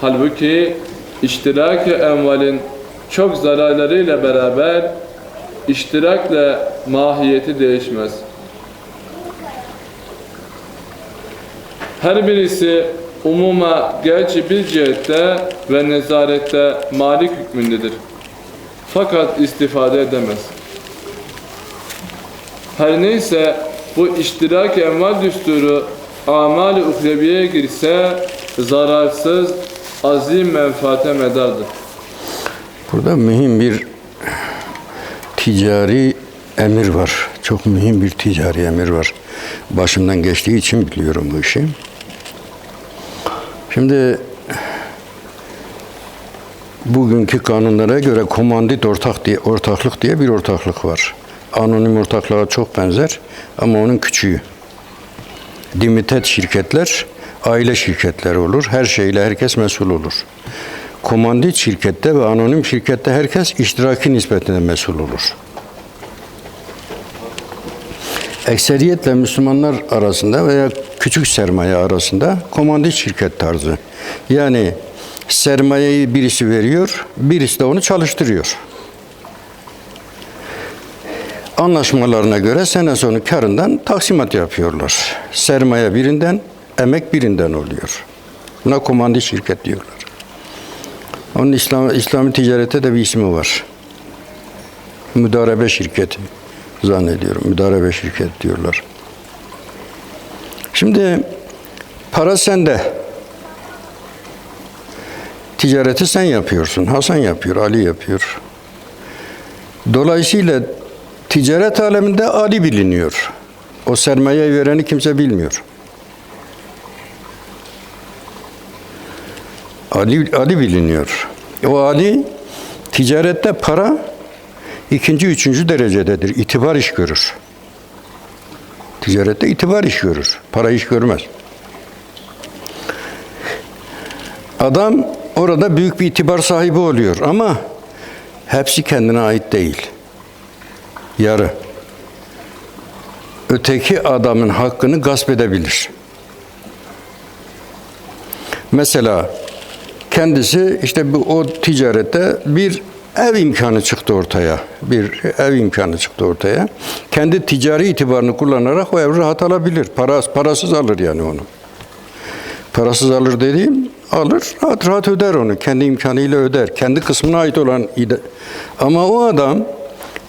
Halbuki iştirak-ı envalin çok zararlarıyla beraber iştirakla mahiyeti değişmez. Her birisi umuma gerçi bir cihette ve nezarette malik hükmündedir. Fakat istifade edemez. Her neyse bu iştirak enval düsturu amal-i girse zararsız azim menfaate medardır. Burada mühim bir ticari emir var. Çok mühim bir ticari emir var. Başımdan geçtiği için biliyorum bu işi. Şimdi bugünkü kanunlara göre komandit ortak diye ortaklık diye bir ortaklık var. Anonim ortaklığa çok benzer ama onun küçüğü. Limited şirketler aile şirketleri olur. Her şeyle herkes mesul olur. Komandit şirkette ve anonim şirkette herkes iştiraki nispetinde mesul olur. Ekseriyetle Müslümanlar arasında veya küçük sermaye arasında komandit şirket tarzı. Yani sermayeyi birisi veriyor, birisi de onu çalıştırıyor. Anlaşmalarına göre sene sonu karından taksimat yapıyorlar. Sermaye birinden, emek birinden oluyor. Buna komandit şirket diyorlar. Onun İslam, İslami ticarete de bir ismi var. Müdarebe şirketi zannediyorum. Müdarebe şirket diyorlar. Şimdi para sende. Ticareti sen yapıyorsun. Hasan yapıyor, Ali yapıyor. Dolayısıyla ticaret aleminde Ali biliniyor. O sermaye vereni kimse bilmiyor. Ali, Ali biliniyor. O Ali ticarette para ikinci, üçüncü derecededir. İtibar iş görür. Ticarette itibar iş görür. Para iş görmez. Adam orada büyük bir itibar sahibi oluyor ama hepsi kendine ait değil. Yarı. Öteki adamın hakkını gasp edebilir. Mesela kendisi işte bu o ticarette bir ev imkanı çıktı ortaya. Bir ev imkanı çıktı ortaya. Kendi ticari itibarını kullanarak o evi rahat alabilir. Para, parasız alır yani onu. Parasız alır dediğim alır, rahat rahat öder onu. Kendi imkanıyla öder. Kendi kısmına ait olan ama o adam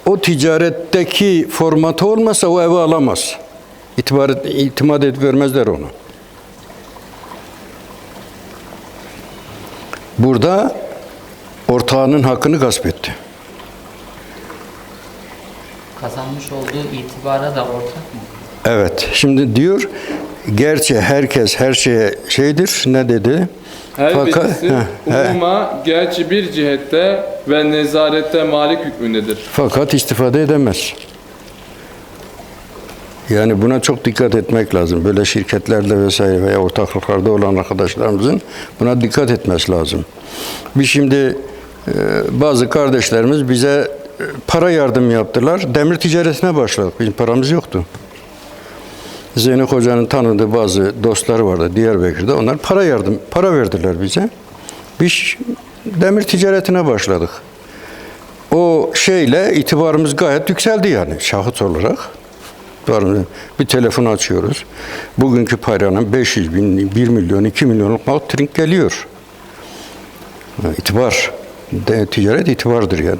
o ticaretteki formatı olmasa o evi alamaz. İtibar, itimat edip vermezler onu. Burada ortağının hakkını gasp etti. Kazanmış olduğu itibara da ortak mı? Evet. Şimdi diyor gerçi herkes her şeye şeydir. Ne dedi? Her Fakat- birisi umuma gerçi bir cihette ve nezarette malik hükmündedir. Fakat istifade edemez. Yani buna çok dikkat etmek lazım. Böyle şirketlerde vesaire veya ortaklıklarda olan arkadaşlarımızın buna dikkat etmesi lazım. Biz şimdi e, bazı kardeşlerimiz bize e, para yardım yaptılar. Demir ticaretine başladık. Bizim paramız yoktu. Zeynep Hoca'nın tanıdığı bazı dostları vardı Diyarbakır'da. Onlar para yardım, para verdiler bize. Biz demir ticaretine başladık. O şeyle itibarımız gayet yükseldi yani şahıs olarak. Bir telefon açıyoruz. Bugünkü paranın 500 bin, 1 milyon, 2 milyonluk mal trink geliyor. İtibar. De, ticaret itibardır yani.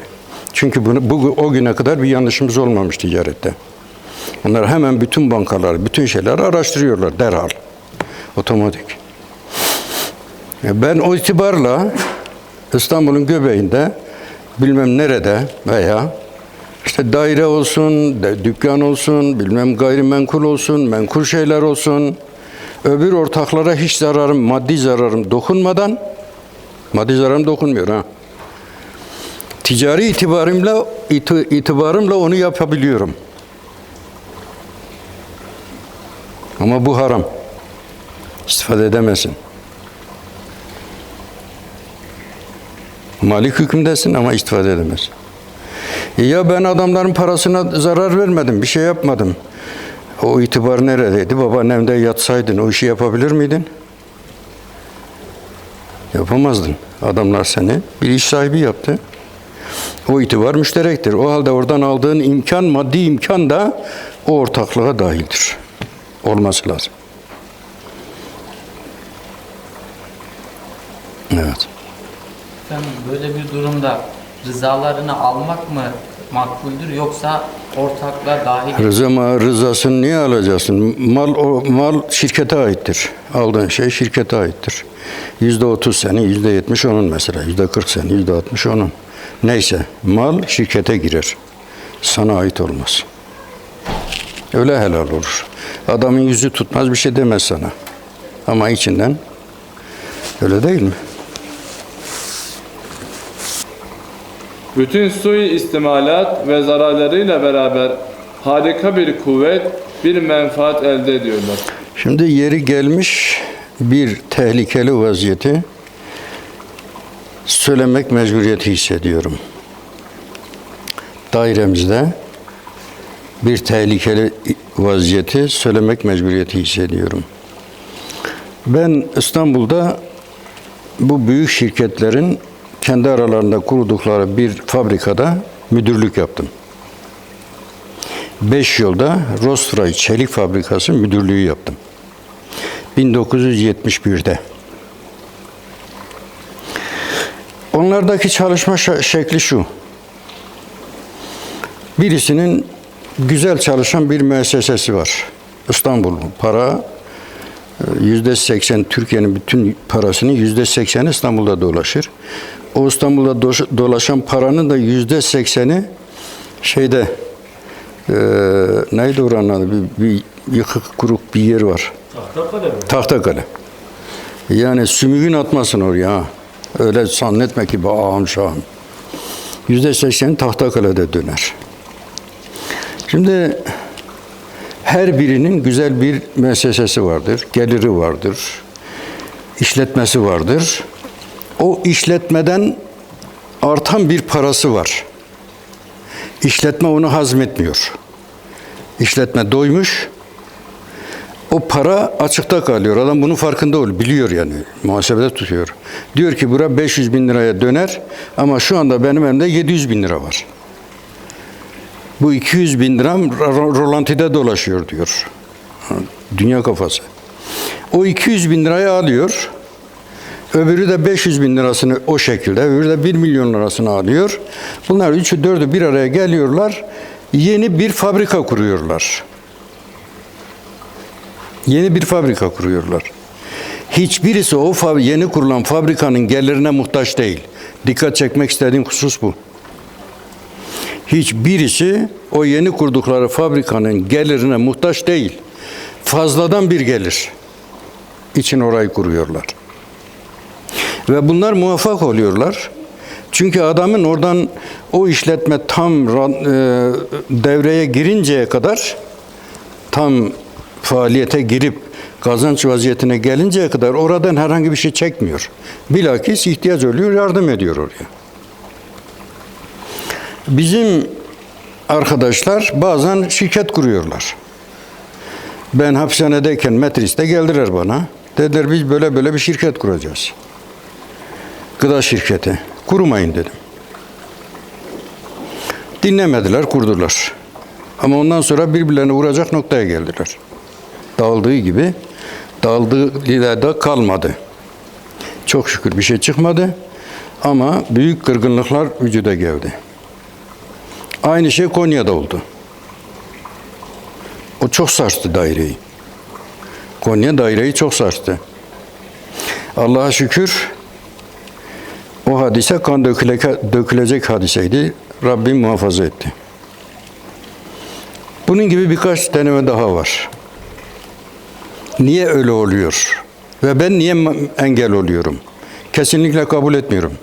Çünkü bunu, bu, o güne kadar bir yanlışımız olmamış ticarette. Onlar hemen bütün bankalar, bütün şeyleri araştırıyorlar derhal. Otomatik. Ya Ben o itibarla İstanbul'un göbeğinde bilmem nerede veya daire olsun, dükkan olsun, bilmem gayrimenkul olsun, menkul şeyler olsun. Öbür ortaklara hiç zararım, maddi zararım dokunmadan, maddi zararım dokunmuyor ha. Ticari itibarımla, iti- itibarımla onu yapabiliyorum. Ama bu haram. İstifade edemezsin. Malik hükümdesin ama istifade edemezsin. Ya ben adamların parasına zarar vermedim, bir şey yapmadım. O itibar neredeydi? Babaannemde yatsaydın o işi yapabilir miydin? Yapamazdın. Adamlar seni bir iş sahibi yaptı. O itibar müşterektir. O halde oradan aldığın imkan, maddi imkan da o ortaklığa dahildir. Olması lazım. Evet. Efendim böyle bir durumda rızalarını almak mı makbuldür yoksa ortaklığa dahil Rıza ma- rızasını niye alacaksın? Mal o mal şirkete aittir. Aldığın şey şirkete aittir. Yüzde otuz senin, yüzde yetmiş onun mesela. Yüzde kırk senin, yüzde altmış onun. Neyse, mal şirkete girer. Sana ait olmaz. Öyle helal olur. Adamın yüzü tutmaz bir şey demez sana. Ama içinden öyle değil mi? Bütün sui istimalat ve zararlarıyla beraber harika bir kuvvet, bir menfaat elde ediyorlar. Şimdi yeri gelmiş bir tehlikeli vaziyeti söylemek mecburiyeti hissediyorum. Dairemizde bir tehlikeli vaziyeti söylemek mecburiyeti hissediyorum. Ben İstanbul'da bu büyük şirketlerin kendi aralarında kurdukları bir fabrikada müdürlük yaptım. Beş yılda Rostray Çelik Fabrikası müdürlüğü yaptım. 1971'de. Onlardaki çalışma şekli şu. Birisinin güzel çalışan bir müessesesi var. İstanbul para e, yüzde seksen Türkiye'nin bütün parasının yüzde sekseni İstanbul'da dolaşır. O İstanbul'da dolaşan paranın da yüzde sekseni şeyde e, neydi oranın adı? Bir, bir yıkık kuruk bir yer var. Tahtakale mi? Tahtakale. Yani sümüğün atmasın oraya. ha. Öyle zannetme ki ağam şahım. Yüzde seksen Tahtakale'de döner. Şimdi her birinin güzel bir müessesesi vardır, geliri vardır, işletmesi vardır. O işletmeden artan bir parası var. İşletme onu hazmetmiyor. İşletme doymuş, o para açıkta kalıyor. Adam bunun farkında ol, biliyor yani. Muhasebede tutuyor. Diyor ki bura 500 bin liraya döner ama şu anda benim elimde 700 bin lira var. Bu 200 bin liram ro- rolantide dolaşıyor diyor. Dünya kafası. O 200 bin lirayı alıyor. Öbürü de 500 bin lirasını o şekilde, öbürü de 1 milyon lirasını alıyor. Bunlar üçü dördü bir araya geliyorlar. Yeni bir fabrika kuruyorlar. Yeni bir fabrika kuruyorlar. Hiçbirisi o yeni kurulan fabrikanın gelirine muhtaç değil. Dikkat çekmek istediğim husus bu. Hiçbirisi o yeni kurdukları fabrikanın gelirine muhtaç değil. Fazladan bir gelir için orayı kuruyorlar. Ve bunlar muvaffak oluyorlar. Çünkü adamın oradan o işletme tam e, devreye girinceye kadar tam faaliyete girip kazanç vaziyetine gelinceye kadar oradan herhangi bir şey çekmiyor. Bilakis ihtiyaç oluyor, yardım ediyor oraya. Bizim arkadaşlar bazen şirket kuruyorlar. Ben hapishanedeyken Metris'te geldiler bana. Dediler biz böyle böyle bir şirket kuracağız. Gıda şirketi. Kurmayın dedim. Dinlemediler, kurdular. Ama ondan sonra birbirlerine vuracak noktaya geldiler. Dağıldığı gibi dağıldığı da kalmadı. Çok şükür bir şey çıkmadı ama büyük kırgınlıklar vücuda geldi. Aynı şey Konya'da oldu. O çok sarstı daireyi. Konya daireyi çok sarstı. Allah'a şükür o hadise kan dökülecek, dökülecek hadiseydi. Rabbim muhafaza etti. Bunun gibi birkaç deneme daha var. Niye öyle oluyor? Ve ben niye engel oluyorum? Kesinlikle kabul etmiyorum.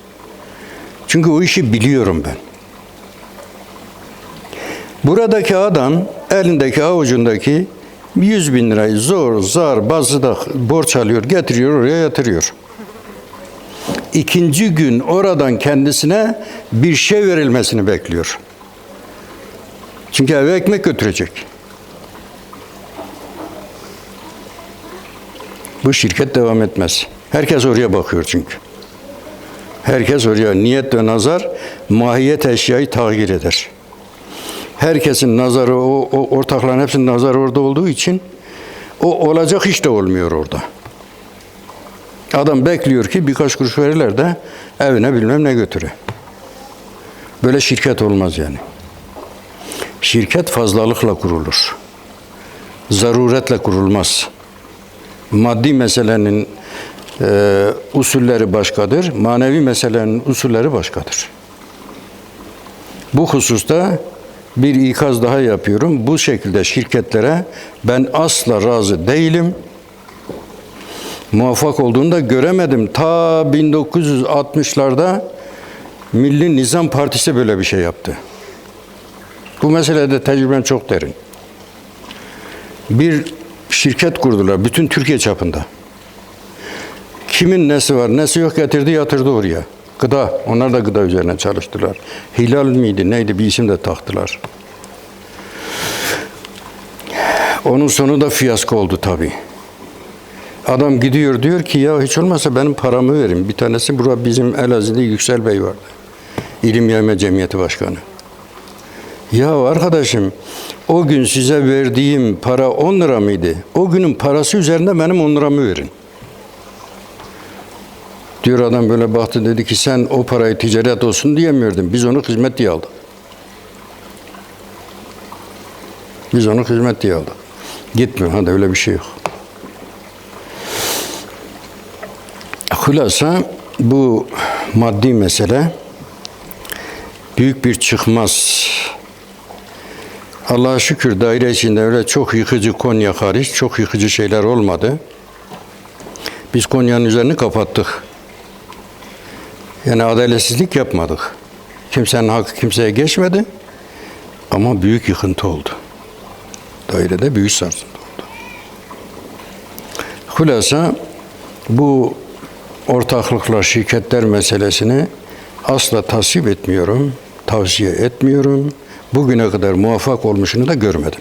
Çünkü o işi biliyorum ben. Buradaki adam elindeki avucundaki 100 bin lirayı zor zar bazıda borç alıyor getiriyor oraya yatırıyor. İkinci gün oradan kendisine bir şey verilmesini bekliyor. Çünkü eve ekmek götürecek. Bu şirket devam etmez. Herkes oraya bakıyor çünkü. Herkes oraya niyet ve nazar mahiyet eşyayı tahir eder. Herkesin nazarı, o, o ortakların hepsinin nazarı orada olduğu için o olacak iş de olmuyor orada. Adam bekliyor ki birkaç kuruş verirler de evine bilmem ne götüre. Böyle şirket olmaz yani. Şirket fazlalıkla kurulur. Zaruretle kurulmaz. Maddi meselenin e, usulleri başkadır, manevi meselenin usulleri başkadır. Bu hususta bir ikaz daha yapıyorum. Bu şekilde şirketlere ben asla razı değilim. Muvaffak olduğunu da göremedim. Ta 1960'larda Milli Nizam Partisi böyle bir şey yaptı. Bu meselede tecrübem çok derin. Bir şirket kurdular bütün Türkiye çapında. Kimin nesi var, nesi yok getirdi yatırdı oraya. Gıda, onlar da gıda üzerine çalıştılar. Hilal miydi, neydi bir isim de taktılar. Onun sonu da fiyasko oldu tabii. Adam gidiyor diyor ki ya hiç olmazsa benim paramı verin. Bir tanesi bura bizim Elazığ'da Yüksel Bey vardı. İlim Yayma Cemiyeti Başkanı. Ya arkadaşım o gün size verdiğim para 10 lira mıydı? O günün parası üzerinde benim 10 liramı verin. Diyor adam böyle baktı dedi ki sen o parayı ticaret olsun diyemiyordun. Biz onu hizmet diye aldık. Biz onu hizmet diye aldık. Gitmiyor. Hadi öyle bir şey yok. Hulasa bu maddi mesele büyük bir çıkmaz. Allah'a şükür daire içinde öyle çok yıkıcı Konya hariç çok yıkıcı şeyler olmadı. Biz Konya'nın üzerini kapattık. Yani adaletsizlik yapmadık. Kimsenin hakkı kimseye geçmedi. Ama büyük yıkıntı oldu. Dairede büyük sarsıntı oldu. Hulasa bu ortaklıklar, şirketler meselesini asla tasvip etmiyorum, tavsiye etmiyorum. Bugüne kadar muvaffak olmuşunu da görmedim.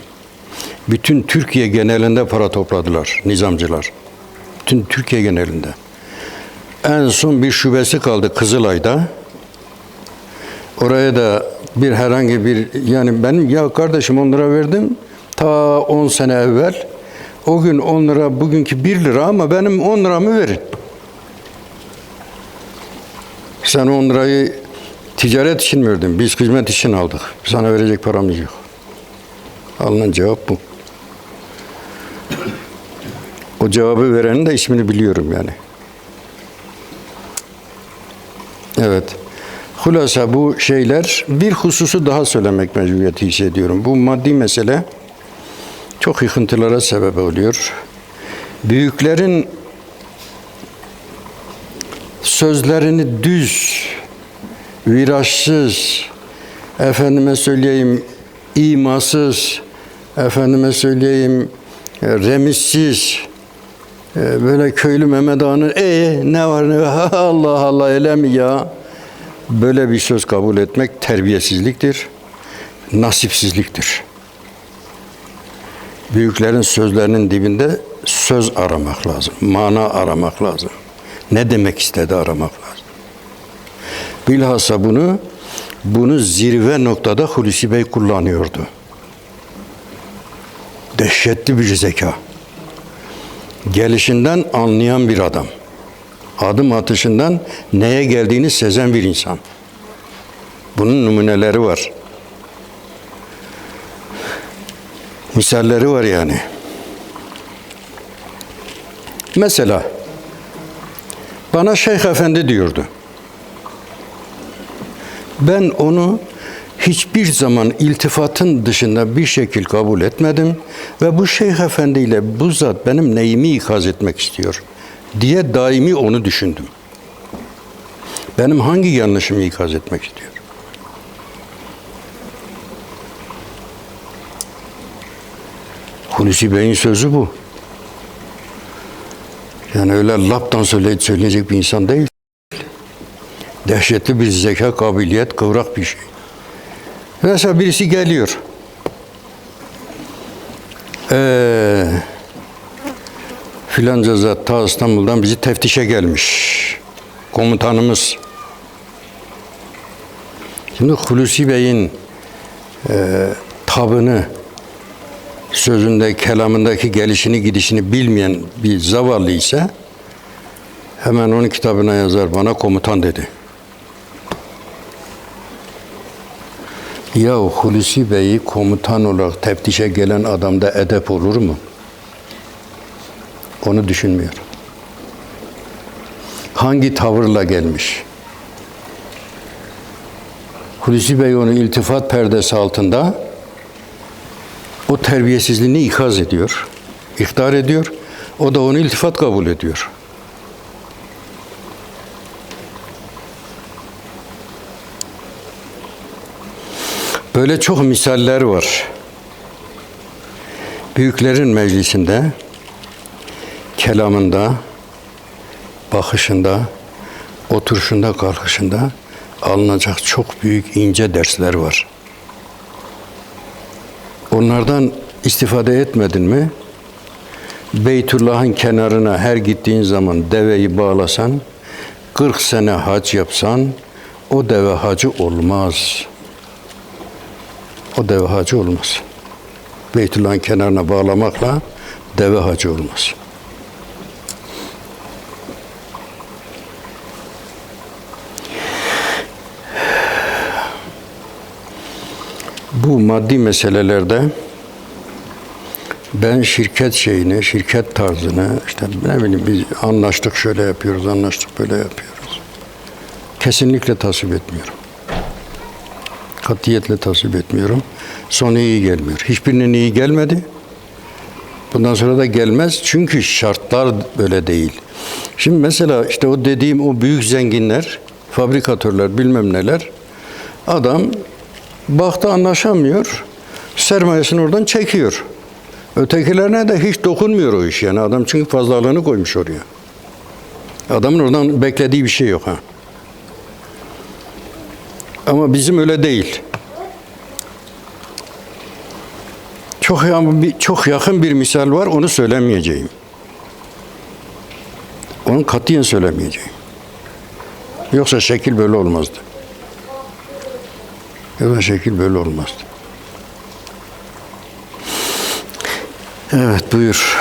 Bütün Türkiye genelinde para topladılar nizamcılar. Bütün Türkiye genelinde. En son bir şubesi kaldı Kızılay'da. Oraya da bir herhangi bir yani benim ya kardeşim 10 lira verdim ta 10 sene evvel. O gün 10 lira bugünkü 1 lira ama benim 10 liramı verin. Sen 10 lirayı ticaret için verdin? Biz hizmet için aldık. Sana verecek paramız yok. Alınan cevap bu. O cevabı verenin de ismini biliyorum yani. Evet. Hulasa bu şeyler bir hususu daha söylemek mecburiyeti hissediyorum. Bu maddi mesele çok yıkıntılara sebep oluyor. Büyüklerin sözlerini düz, virajsız, efendime söyleyeyim imasız, efendime söyleyeyim e, remizsiz, e, böyle köylü Mehmet Ağa'nın e ne var ne var Allah Allah öyle mi ya? Böyle bir söz kabul etmek terbiyesizliktir, nasipsizliktir. Büyüklerin sözlerinin dibinde söz aramak lazım, mana aramak lazım. Ne demek istedi aramak lazım. Bilhassa bunu bunu zirve noktada Hulusi Bey kullanıyordu. Dehşetli bir zeka. Gelişinden anlayan bir adam. Adım atışından neye geldiğini sezen bir insan. Bunun numuneleri var. Misalleri var yani. Mesela bana Şeyh Efendi diyordu. Ben onu hiçbir zaman iltifatın dışında bir şekil kabul etmedim ve bu Şeyh Efendi ile bu zat benim neyimi ikaz etmek istiyor diye daimi onu düşündüm. Benim hangi yanlışımı ikaz etmek istiyor? Hulusi Bey'in sözü bu. Yani öyle laptan söyle, söyleyecek bir insan değil. Dehşetli bir zeka, kabiliyet, kıvrak bir şey. Mesela birisi geliyor. Ee, filanca zat ta İstanbul'dan bizi teftişe gelmiş. Komutanımız Şimdi Hulusi Bey'in e, tabını, sözünde, kelamındaki gelişini, gidişini bilmeyen bir zavallı ise hemen onun kitabına yazar, bana komutan dedi. Ya Hulusi Bey'i komutan olarak teftişe gelen adamda edep olur mu? Onu düşünmüyor. Hangi tavırla gelmiş? Hulusi Bey onu iltifat perdesi altında o terbiyesizliğini ikaz ediyor, ihtar ediyor. O da onu iltifat kabul ediyor. Böyle çok misaller var. Büyüklerin meclisinde, kelamında, bakışında, oturuşunda, kalkışında alınacak çok büyük ince dersler var. Onlardan istifade etmedin mi? Beytullah'ın kenarına her gittiğin zaman deveyi bağlasan, 40 sene hac yapsan o deve hacı olmaz. O deve hacı olmaz. Beytullah'ın kenarına bağlamakla deve hacı olmaz. Bu maddi meselelerde ben şirket şeyini, şirket tarzını, işte ne bileyim biz anlaştık şöyle yapıyoruz, anlaştık böyle yapıyoruz. Kesinlikle tasvip etmiyorum. Katiyetle tasvip etmiyorum. Sonu iyi gelmiyor. Hiçbirinin iyi gelmedi. Bundan sonra da gelmez. Çünkü şartlar böyle değil. Şimdi mesela işte o dediğim o büyük zenginler, fabrikatörler bilmem neler. Adam baktı anlaşamıyor. Sermayesini oradan çekiyor. Ötekilerine de hiç dokunmuyor o iş yani. Adam çünkü fazlalığını koymuş oraya. Adamın oradan beklediği bir şey yok ha. Ama bizim öyle değil. Çok çok yakın bir misal var, onu söylemeyeceğim. Onu katiyen söylemeyeceğim. Yoksa şekil böyle olmazdı. Yoksa şekil böyle olmazdı. Evet buyur.